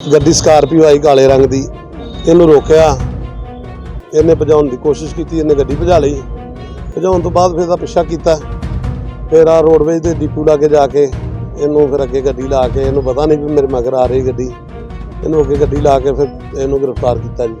ਗੱਡੀ ਸਕਾਰਪੀਓ ਆਈ ਕਾਲੇ ਰੰਗ ਦੀ, ਇਹਨੂੰ ਰੋਕਿਆ। ਇਹਨੇ ਭਜਾਉਣ ਦੀ ਕੋਸ਼ਿਸ਼ ਕੀਤੀ, ਇਹਨੇ ਗੱਡੀ ਭਜਾ ਲਈ। ਭਜਾਉਣ ਤੋਂ ਬਾਅਦ ਫਿਰ ਇਹਦਾ ਪਿੱਛਾ ਕੀਤਾ। ਫਿਰ ਆ ਰੋਡਵੇਜ ਦੇ ਡਿਪੂ ਲਾ ਕੇ ਜਾ ਕੇ ਇਹਨੂੰ ਫਿਰ ਅੱਗੇ ਗੱਡੀ ਲਾ ਕੇ, ਇਹਨੂੰ ਪਤਾ ਨਹੀਂ ਵੀ ਮੇਰੇ ਮਗਰ ਆ ਰਹੀ ਗੱਡੀ। ਇਹਨੂੰ ਅੱਗੇ ਗੱਡੀ ਲਾ ਕੇ ਫਿਰ ਇਹਨੂੰ ਗ੍ਰਿਫਤਾਰ ਕੀਤਾ ਜੀ।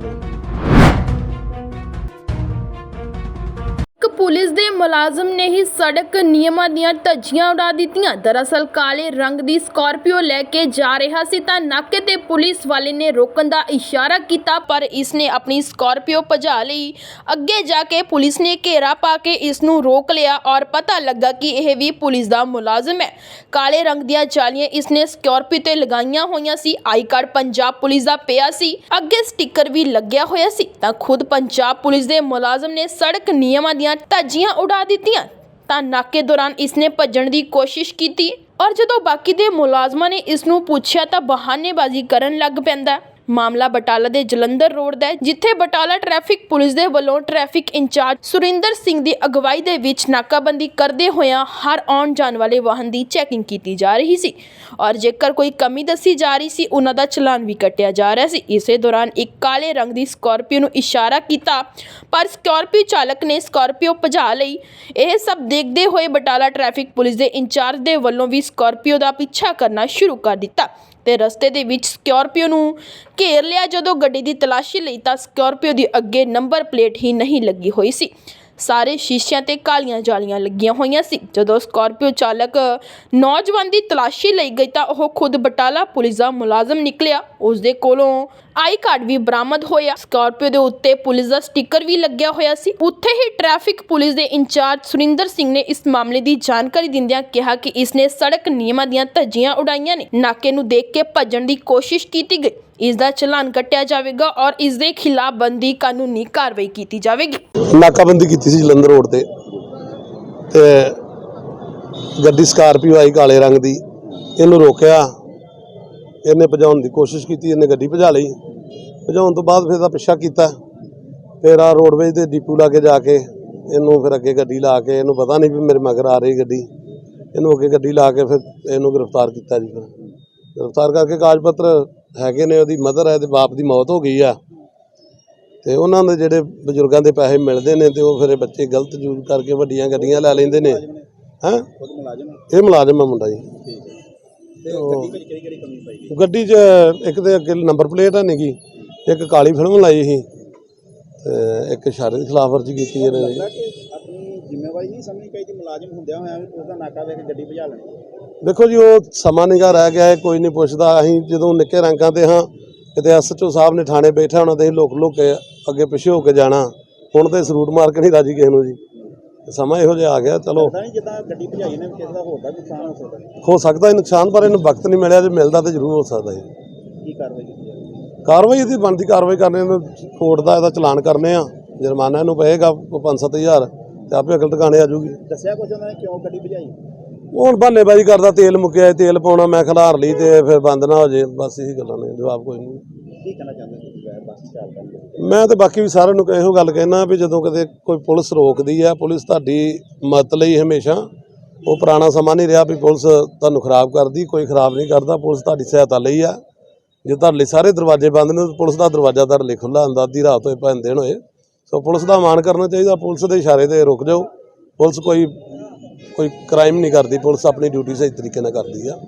ਦੇ ਮੁਲਾਜ਼ਮ ਨੇ ਹੀ ਸੜਕ ਨਿਯਮਾਂ ਦੀਆਂ ਧੱਜੀਆਂ ਉਡਾ ਦਿੱਤੀਆਂ। ਦਰਅਸਲ ਕਾਲੇ ਰੰਗ ਦੀ ਸਕਾਰਪੀਓ ਲੈ ਕੇ ਜਾ ਰਿਹਾ ਸੀ ਤਾਂ ਨਾਕੇ ਤੇ ਪੁਲਿਸ ਵਾਲੇ ਨੇ ਰੋਕਣ ਦਾ ਇਸ਼ਾਰਾ ਕੀਤਾ, ਪਰ ਇਸ ਨੇ ਆਪਣੀ ਸਕਾਰਪੀਓ ਭਜਾ ਲਈ। ਅੱਗੇ ਜਾ ਕੇ ਪੁਲਿਸ ਨੇ ਘੇਰਾ ਪਾ ਕੇ ਇਸ ਨੂੰ ਰੋਕ ਲਿਆ ਔਰ ਪਤਾ ਲੱਗਾ ਕਿ ਇਹ ਵੀ ਪੁਲਿਸ ਦਾ ਮੁਲਾਜ਼ਮ ਹੈ। ਕਾਲੇ ਰੰਗ ਦੀਆਂ ਜਾਲੀਆਂ ਇਸ ਨੇ ਸਕਾਰਪੀਓ ਤੇ ਲਗਾਈਆਂ ਹੋਈਆਂ ਸੀ। ਆਈ ਕਾਰਡ ਪੰਜਾਬ ਪੁਲਿਸ ਦਾ ਪਿਆ ਸੀ। ਅੱਗੇ ਸਟicker ਵੀ ਲੱਗਿਆ ਹੋਇਆ ਸੀ ਤਾਂ ਖੁਦ ਪੰਜਾਬ ਪੁਲਿਸ ਦੇ ਮੁਲਾਜ਼ਮ ਨੇ ਸੜਕ ਨਿਯਮਾਂ ਦੀਆਂ ਧੱਜੀਆਂ ਉਡਾ ਦਿੱਤੀਆਂ। ਤਾਂ ਨਾਕੇ ਦੌਰਾਨ ਇਸ ਨੇ ਭੱਜਣ ਦੀ ਕੋਸ਼ਿਸ਼ ਕੀਤੀ ਔਰ ਜਦੋਂ ਬਾਕੀ ਦੇ ਮੁਲਾਜ਼ਮਾਂ ਨੇ ਇਸ ਨੂੰ ਪੁੱਛਿਆ ਤਾਂ ਬਹਾਨੇਬਾਜ਼ੀ ਕਰਨ ਲੱਗ ਪੈਂਦਾ। ਮਾਮਲਾ ਬਟਾਲਾ ਦੇ ਜਲੰਧਰ ਰੋਡ ਦਾ ਹੈ, ਜਿੱਥੇ ਬਟਾਲਾ ਟ੍ਰੈਫਿਕ ਪੁਲਿਸ ਦੇ ਵੱਲੋਂ ਟ੍ਰੈਫਿਕ ਇੰਚਾਰਜ ਸੁਰਿੰਦਰ ਸਿੰਘ ਦੀ ਅਗਵਾਈ ਦੇ ਵਿੱਚ ਨਾਕਾਬੰਦੀ ਕਰਦੇ ਹੋਇਆਂ ਹਰ ਆਉਣ ਜਾਣ ਵਾਲੇ ਵਾਹਨ ਦੀ ਚੈਕਿੰਗ ਕੀਤੀ ਜਾ ਰਹੀ ਸੀ। ਔਰ ਜੇਕਰ ਕੋਈ ਕਮੀ ਦੱਸੀ ਜਾ ਰਹੀ ਸੀ, ਉਹਨਾਂ ਦਾ ਚਲਾਨ ਵੀ ਕੱਟਿਆ ਜਾ ਰਿਹਾ ਸੀ। ਇਸੇ ਦੌਰਾਨ ਇੱਕ ਕਾਲੇ ਰੰਗ ਦੀ ਸਕਾਰਪੀਓ ਨੂੰ ਇਸ਼ਾਰਾ ਕੀਤਾ, ਪਰ ਸਕਾਰਪੀਓ ਚਾਲਕ ਨੇ ਸਕਾਰਪੀਓ ਭਜਾ ਲਈ। ਇਹ ਸਭ ਦੇਖਦੇ ਹੋਏ ਬਟਾਲਾ ਟ੍ਰੈਫਿਕ ਪੁਲਿਸ ਦੇ ਇੰਚਾਰਜ ਦੇ ਵੱਲੋਂ ਵੀ ਸਕਾਰਪੀਓ ਦਾ ਪਿੱਛਾ ਕਰਨਾ ਸ਼ੁਰੂ ਕਰ ਦਿੱਤਾ। ਤੇ ਰਸਤੇ ਦੇ ਵਿੱਚ ਸਕਾਰਪੀਓ ਨੂੰ ਘੇਰ ਲਿਆ। ਜਦੋਂ ਗੱਡੀ ਦੀ ਤਲਾਸ਼ੀ ਲਈ ਤਾਂ ਸਕਾਰਪੀਓ ਦੀ ਅੱਗੇ ਨੰਬਰ ਪਲੇਟ ਹੀ ਨਹੀਂ ਲੱਗੀ ਹੋਈ ਸੀ। ਸਾਰੇ ਸ਼ੀਸ਼ਿਆਂ ਤੇ ਕਾਲੀਆਂ ਜਾਲੀਆਂ ਲੱਗੀਆਂ ਹੋਈਆਂ ਸੀ। ਜਦੋਂ ਸਕਾਰਪੀਓ ਚਾਲਕ ਨੌਜਵਾਨ ਦੀ ਤਲਾਸ਼ੀ ਲਈ ਗਈ ਤਾਂ ਉਹ ਖੁਦ ਬਟਾਲਾ ਪੁਲਿਸ ਦਾ ਮੁਲਾਜ਼ਮ ਨਿਕਲਿਆ। ਉਸ ਦੇ ਕੋਲੋਂ ਆਈ ਕਾਰਡ ਵੀ ਬਰਾਮਦ ਹੋਇਆ। ਸਕਾਰਪੀਓ ਦੇ ਉੱਤੇ ਪੁਲਿਸ ਦਾ ਸਟicker ਵੀ ਲੱਗਿਆ ਹੋਇਆ ਸੀ। ਉੱਥੇ ਹੀ ਟ੍ਰੈਫਿਕ ਪੁਲਿਸ ਦੇ ਇੰਚਾਰਜ ਸੁਰਿੰਦਰ ਸਿੰਘ ਨੇ ਇਸ ਮਾਮਲੇ ਦੀ ਜਾਣਕਾਰੀ ਦਿੰਦਿਆਂ ਕਿਹਾ ਕਿ ਇਸ ਨੇ ਸੜਕ ਨਿਯਮਾਂ ਦੀਆਂ ਧੱਜੀਆਂ ਉਡਾਈਆਂ ਨੇ। ਨਾਕੇ ਨੂੰ ਦੇਖ ਕੇ ਭੱਜਣ ਦੀ ਕੋਸ਼ਿਸ਼ ਕੀਤੀ ਗਈ। ਇਸ ਦਾ ਚਲਾਨ ਕੱਟਿਆ ਜਾਵੇਗਾ ਔਰ ਇਸ ਦੇ ਖਿਲਾਫ ਬੰਦੀ ਕਾਨੂੰਨੀ ਕਾਰਵਾਈ ਕੀਤੀ ਜਾਵੇਗੀ। ਨਾਕਾਬੰਦੀ ਕੀਤੀ ਸੀ ਜਲੰਧਰ ਰੋਡ ਤੇ ਤੇ ਗੱਡੀ ਸਕਾਰਪੀਓ ਆਈ ਕਾਲੇ ਰੰਗ ਦੀ, ਇਹਨੂੰ ਰੋਕਿਆ। ਇਹਨੇ ਭਜਾਉਣ ਦੀ ਕੋਸ਼ਿਸ਼ ਕੀਤੀ, ਇਹਨੇ ਗੱਡੀ ਭਜਾ ਲਈ। ਭਜਾਉਣ ਤੋਂ ਬਾਅਦ ਫਿਰ ਇਹਦਾ ਪਿੱਛਾ ਕੀਤਾ। ਫਿਰ ਆ ਰੋਡਵੇਜ ਦੇ ਡਿਪੂ ਲਾ ਕੇ ਜਾ ਕੇ ਇਹਨੂੰ ਫਿਰ ਅੱਗੇ ਗੱਡੀ ਲਾ ਕੇ, ਇਹਨੂੰ ਪਤਾ ਨਹੀਂ ਵੀ ਮੇਰੇ ਮਗਰ ਆ ਰਹੀ ਗੱਡੀ। ਇਹਨੂੰ ਅੱਗੇ ਗੱਡੀ ਲਾ ਕੇ ਫਿਰ ਇਹਨੂੰ ਗ੍ਰਿਫਤਾਰ ਕੀਤਾ ਜੀ ਫਿਰ। ਗ੍ਰਿਫਤਾਰ ਕਰਕੇ ਕਾਗਜ਼ ਪੱਤਰ ਹੈਗੇ ਨੇ ਉਹਦੀ ਮਦਰ ਹੈ ਤੇ ਬਾਪ ਦੀ ਮੌਤ ਹੋ ਗਈ ਆ। ਤੇ ਉਹਨਾਂ ਦੇ ਜਿਹੜੇ ਬਜ਼ੁਰਗਾਂ ਦੇ ਪੈਸੇ ਮਿਲਦੇ ਨੇ ਤੇ ਉਹ ਫਿਰ ਬੱਚੇ ਗਲਤ ਯੂਜ਼ ਕਰਕੇ ਵੱਡੀਆਂ ਗੱਡੀਆਂ ਲੈ ਲੈਂਦੇ ਨੇ। ਹੈਂ? ਇਹ ਮੁਲਾਜ਼ਮ ਆ ਮੁੰਡਾ ਜੀ। ਗੱਡੀ ਵਿੱਚ ਕਿਹੜੀ ਕਿਹੜੀ ਕਮੀ ਪਾਈ ਗਈ? ਗੱਡੀ 'ਚ ਇੱਕ ਤੇ ਅੱਗੇ ਨੰਬਰ ਪਲੇਟ ਹੈ ਨਹੀਂਗੀ ਇੱਕ ਕਾਲੀ ਫਿਲਮ ਲਾਈ ਸੀ। ਤੇ ਇੱਕ ਇਸ਼ਾਰੇ ਦੀ ਖਿਲਾਫਵਰਜੀ ਕੀਤੀ ਇਹਨਾਂ ਜ਼ਿੰਮੇਵਾਰੀ ਨਹੀਂ ਸਮਝਣੀ ਚਾਹੀਦੀ ਮੁਲਾਜ਼ਮ ਹੁੰਦਿਆਂ ਹੋਇਆਂ ਉਹਦਾ ਨਾਕਾ ਵੇਖ ਕੇ ਗੱਡੀ ਭਜਾ ਲੈਣੀ। ਦੇਖੋ ਜੀ ਉਹ ਸਮਾਂ ਨਿਗਾ ਰਹਿ ਗਿਆ ਹੈ ਕੋਈ ਨਹੀਂ ਪੁੱਛਦਾ। ਅਸੀਂ ਜਦੋਂ ਨਿੱਕੇ ਰੰਗਾਂ ਤੇ ਹਾਂ ਕਿਤੇ ਐਸਐਚਓ ਸਾਹਿਬ ਨੇ ਥਾਣੇ ਬੈਠਾ ਹੋਣਾ ਤੇ ਲੁਕ ਲੁਕ ਕੇ ਅੱਗੇ ਪਿੱਛੇ ਹੋ ਕੇ ਜਾਣਾ। ਹੁਣ ਤੇ ਸਰੂਟ ਮਾਰ ਕੇ ਨਹੀਂ ਰਾਜੀ ਕਿਸੇ ਨੂੰ ਜੀ। ਸਮਾਂ ਇਹੋ ਜਿਹਾ ਆ ਗਿਆ ਚਲੋ। ਪਤਾ ਨਹੀਂ ਜਿੱਦਾਂ ਗੱਡੀ ਭਜਾਈ ਨੇ ਕਿਸੇ ਦਾ ਹੋਰ ਦਾ ਨੁਕਸਾਨ ਹੋ ਸਕਦਾ ਹੈ। ਹੋ ਸਕਦਾ ਹੈ ਨੁਕਸਾਨ ਪਰ ਇਹਨੂੰ ਵਕਤ ਨਹੀਂ ਮਿਲਿਆ ਜੇ ਮਿਲਦਾ ਤੇ ਜ਼ਰੂਰ ਹੋ ਸਕਦਾ ਹੈ। ਕੀ ਕਾਰਵਾਈ ਕੀਤੀ ਜਾਵੇ? ਕਾਰਵਾਈ ਇਹਦੀ ਬਣਦੀ ਕਾਰਵਾਈ ਕਰਨੇ ਨੂੰ ਦਾ ਇਹਦਾ ਚਲਾਨ ਕਰਨੇ ਆ। ਜੁਰਮਾਨਾ ਇਹਨੂੰ ਪਏਗਾ ਕੋਈ 5-7000 ਤੇ ਆਪੇ ਅਕਲ ਟਿਕਾਣੇ ਆ ਜੂਗੀ ਦੱਸਿਆ ਕੁਝ ਉਹਨਾਂ ਨੇ ਕਿਉਂ ਗੱਡੀ ਭਜਾਈ? ਹੁਣ ਬਹਾਨੇਬਾਜ਼ੀ ਕਰਦਾ ਤੇਲ ਮੁੱਕਿਆ ਤੇਲ ਪਾਉਣਾ ਮੈਂ ਖਿਲਾਰ ਲਈ ਤੇ ਫਿਰ ਬੰਦ ਨਾ ਹੋ ਜੇ ਬਸ ਇਹੀ ਗੱਲਾਂ ਨੇ ਜਵਾਬ ਕੋਈ ਨਹੀਂ। ਕੀ ਕਹਿਣਾ ਚਾਹੁੰਦੇ ਮੈਂ ਤੇ ਬਾਕੀ ਵੀ ਸਾਰਿਆਂ ਨੂੰ ਇਹੋ ਗੱਲ ਕਹਿਣਾ ਵੀ ਜਦੋਂ ਕਦੇ ਕੋਈ ਪੁਲਿਸ ਰੋਕਦੀ ਹੈ ਪੁਲਿਸ ਤੁਹਾਡੀ ਮਦਦ ਲਈ ਹਮੇਸ਼ਾ ਉਹ ਪੁਰਾਣਾ ਸਮਾਂ ਨਹੀਂ ਰਿਹਾ ਵੀ ਪੁਲਿਸ ਤੁਹਾਨੂੰ ਖਰਾਬ ਕਰਦੀ ਕੋਈ ਖਰਾਬ ਨਹੀਂ ਕਰਦਾ ਪੁਲਿਸ ਤੁਹਾਡੀ ਸਹਾਇਤਾ ਲਈ ਆ। ਜੇ ਤੁਹਾਡੇ ਲਈ ਸਾਰੇ ਦਰਵਾਜ਼ੇ ਬੰਦ ਨੇ ਪੁਲਿਸ ਦਾ ਦਰਵਾਜ਼ਾ ਤੁਹਾਡੇ ਲਈ ਖੁੱਲਾ ਹੁੰਦਾ ਅੱਧੀ ਰਾਤ ਹੋਏ ਭਾਵੇਂ ਦਿਨ ਹੋਏ। ਸੋ ਪੁਲਿਸ ਦਾ ਮਾਣ ਕਰਨਾ ਚਾਹੀਦਾ ਪੁਲਿਸ ਦੇ ਇਸ਼ਾਰੇ ਤੇ ਰੁਕ ਜਾਓ। ਪੁਲਿਸ ਕੋਈ ਕੋਈ ਕ੍ਰਾਈਮ ਨਹੀਂ ਕਰਦੀ ਪੁਲਿਸ ਆਪਣੀ ਡਿਊਟੀ ਸਹੀ ਤਰੀਕੇ ਨਾਲ ਕਰਦੀ ਆ।